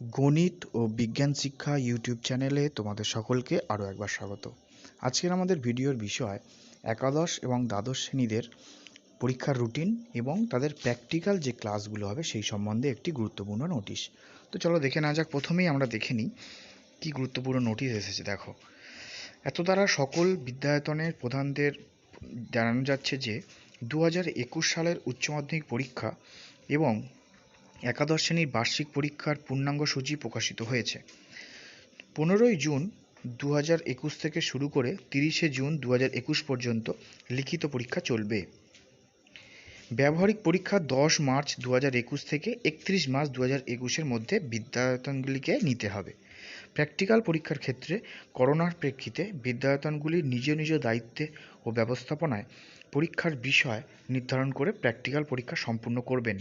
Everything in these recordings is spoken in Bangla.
গণিত ও বিজ্ঞান শিক্ষা ইউটিউব চ্যানেলে তোমাদের সকলকে আরও একবার স্বাগত। আজকের আমাদের ভিডিওর বিষয় একাদশ এবং দ্বাদশ শ্রেণীদের পরীক্ষার রুটিন এবং তাদের প্র্যাকটিক্যাল যে ক্লাসগুলো হবে সেই সম্বন্ধে একটি গুরুত্বপূর্ণ নোটিশ। তো চলো দেখে না যাক, প্রথমেই আমরা দেখে নিই কী গুরুত্বপূর্ণ নোটিশ এসেছে। দেখো, এত দ্বারা সকল বিদ্যায়তনের প্রধানদের জানানো যাচ্ছে যে দু হাজার একুশ সালের উচ্চ মাধ্যমিক পরীক্ষা এবং একাদশ শ্রেণির বার্ষিক পরীক্ষার পূর্ণাঙ্গ সূচি প্রকাশিত হয়েছে। পনেরোই জুন দু হাজার একুশ থেকে শুরু করে তিরিশে জুন দু হাজার একুশ পর্যন্ত লিখিত পরীক্ষা চলবে। ব্যবহারিক পরীক্ষা দশ মার্চ দু হাজার একুশ থেকে একত্রিশ মার্চ দু হাজার একুশের মধ্যে বিদ্যায়তনগুলিকে নিতে হবে। প্র্যাকটিক্যাল পরীক্ষার ক্ষেত্রে করোনার প্রেক্ষিতে বিদ্যায়তনগুলি নিজ নিজ দায়িত্বে ও ব্যবস্থাপনায় পরীক্ষার বিষয় নির্ধারণ করে প্র্যাকটিক্যাল পরীক্ষা সম্পূর্ণ করবেন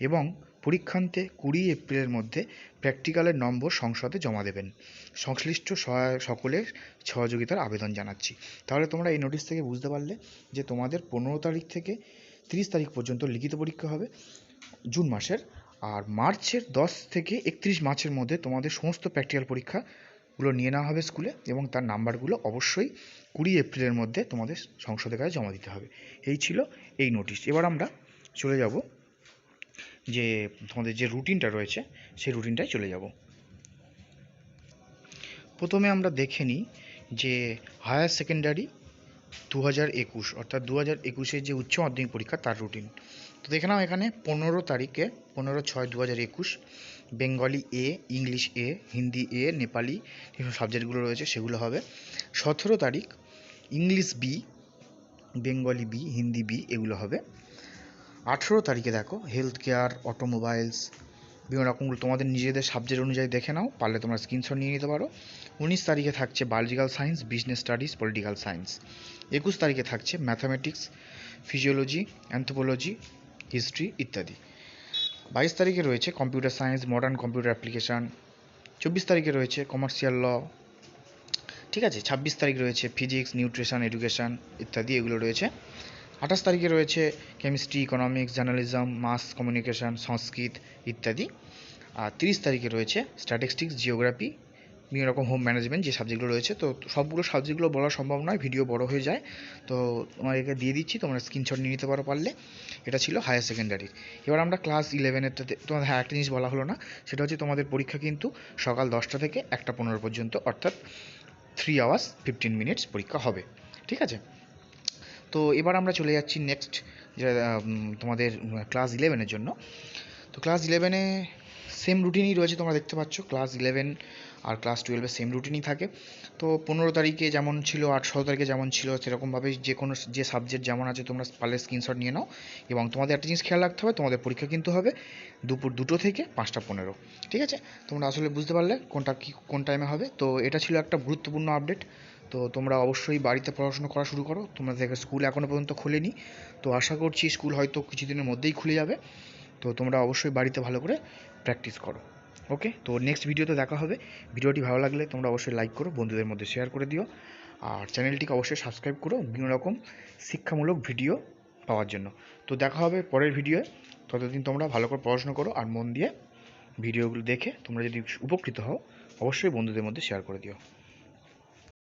এবং পরীক্ষান্তে কুড়ি এপ্রিলের মধ্যে প্র্যাকটিক্যালের নম্বর সংসদে জমা দেবেন। সংশ্লিষ্ট সকলের সহযোগিতার আবেদন জানাচ্ছি। তাহলে তোমরা এই নোটিশ থেকে বুঝতে পারলে যে তোমাদের পনেরো তারিখ থেকে তিরিশ তারিখ পর্যন্ত লিখিত পরীক্ষা হবে জুন মাসের। আর মার্চের দশ থেকে একত্রিশ মার্চের মধ্যে তোমাদের সমস্ত প্র্যাকটিক্যাল পরীক্ষাগুলো নিয়ে নেওয়া হবে স্কুলে এবং তার নাম্বারগুলো অবশ্যই কুড়ি এপ্রিলের মধ্যে তোমাদের সংসদের কাছে জমা দিতে হবে। এই ছিল এই নোটিশ। এবার আমরা চলে যাব যে তোমাদের যে রুটিনটা রয়েছে, সেই রুটিনটায় চলে যাব। প্রথমে আমরা দেখে নিই যে হায়ার সেকেন্ডারি দু হাজার একুশ, অর্থাৎ দু হাজার একুশের যে উচ্চ মাধ্যমিক পরীক্ষা, তার রুটিন। তো দেখে নাও এখানে পনেরো তারিখে, পনেরো ছয় দু হাজার একুশ, Bengali A, English A, Hindi A, Nepali যেসব সাবজেক্টগুলো রয়েছে, সেগুলো হবে। সতেরো তারিখ, English B, Bengali B, Hindi B, এগুলো হবে। আঠেরো তারিখে দেখো হেলথ কেয়ার অটোমোবাইলস বিভিন্ন রকমগুলো তোমাদের নিজেদের সাবজেক্ট অনুযায়ী দেখে নাও, পারলে তোমরা স্ক্রিনশট নিয়ে নিতে পারো। উনিশ তারিখে থাকছে biological science business studies political science একুশ তারিখে থাকছে ম্যাথামেটিক্স ফিজিওলজি অ্যান্থ্রোপোলজি হিস্ট্রি ইত্যাদি। বাইশ তারিখে রয়েছে computer science modern computer application চব্বিশ তারিখে রয়েছে কমার্শিয়াল ল ঠিক আছে? ছাব্বিশ তারিখ রয়েছে ফিজিক্স নিউট্রিশন এডুকেশান ইত্যাদি এগুলো রয়েছে। আঠাশ তারিখে রয়েছে chemistry economics journalism mass communication Sanskrit ইত্যাদি। আর তিরিশ তারিখে রয়েছে স্ট্যাটিস্টিক্স জিওগ্রাফি বিভিন্ন রকম হোম ম্যানেজমেন্ট যে সাবজেক্টগুলো রয়েছে। তো সবগুলো সাবজেক্টগুলো বলা সম্ভব নয় ভিডিও বড় হয়ে যায়। তো তোমাদেরকে দিয়ে দিচ্ছি, তোমরা স্ক্রিনশট নিয়ে নিতে পারো পারলে। এটা ছিল হায়ার সেকেন্ডারির এবার আমরা ক্লাস ইলেভেনেরটাতে তোমাদের হ্যাঁ একটা জিনিস বলা হলো না, সেটা হচ্ছে তোমাদের পরীক্ষা কিন্তু সকাল দশটা থেকে একটা পনেরো পর্যন্ত, অর্থাৎ থ্রি আওয়ার্স ফিফটিন মিনিটস পরীক্ষা হবে। ঠিক আছে? তো এবার আমরা চলে যাচ্ছি নেক্সট যে তোমাদের ক্লাস ইলেভেনের জন্য। তো ক্লাস ইলেভেনে সেম রুটিনই রয়েছে, তোমরা দেখতে পাচ্ছ। ক্লাস ইলেভেন আর ক্লাস টুয়েলভে সেম রুটিনই থাকে। তো পনেরো তারিখে যেমন ছিল, আট ষোলো তারিখে যেমন ছিল, সেরকমভাবে যে কোনো যে সাবজেক্ট যেমন আছে, তোমরা পারলে স্ক্রিনশট নিয়ে নাও। এবং তোমাদের একটা জিনিস খেয়াল রাখতে হবে, তোমাদের পরীক্ষা কিন্তু হবে দুপুর দুটো থেকে পাঁচটা পনেরো। ঠিক আছে? তোমরা আসলে বুঝতে পারলে কোনটা কী, কোন টাইমে হবে। তো এটা ছিল একটা গুরুত্বপূর্ণ আপডেট তো তোমরা অবশ্যই বাড়িতে পড়াশোনা করা শুরু করো। তোমরা তোমাদের স্কুল এখনও পর্যন্ত খোলেনি। তো আশা করছি স্কুল হয়তো কিছুদিনের মধ্যেই খুলে যাবে। তো তোমরা অবশ্যই বাড়িতে ভালো করে প্র্যাকটিস করো। ওকে তো নেক্সট ভিডিওতে দেখা হবে। ভিডিওটি ভালো লাগলে তোমরা অবশ্যই লাইক করো, বন্ধুদের মধ্যে শেয়ার করে দিও। আর চ্যানেলটিকে অবশ্যই সাবস্ক্রাইব করো বিভিন্ন রকম শিক্ষামূলক ভিডিও পাওয়ার জন্য। তো দেখা হবে পরের ভিডিওয়ে ততদিন তোমরা ভালো করে পড়াশোনা করো আর মন দিয়ে ভিডিওগুলো দেখে তোমরা যদি উপকৃত হও, অবশ্যই বন্ধুদের মধ্যে শেয়ার করে দিও।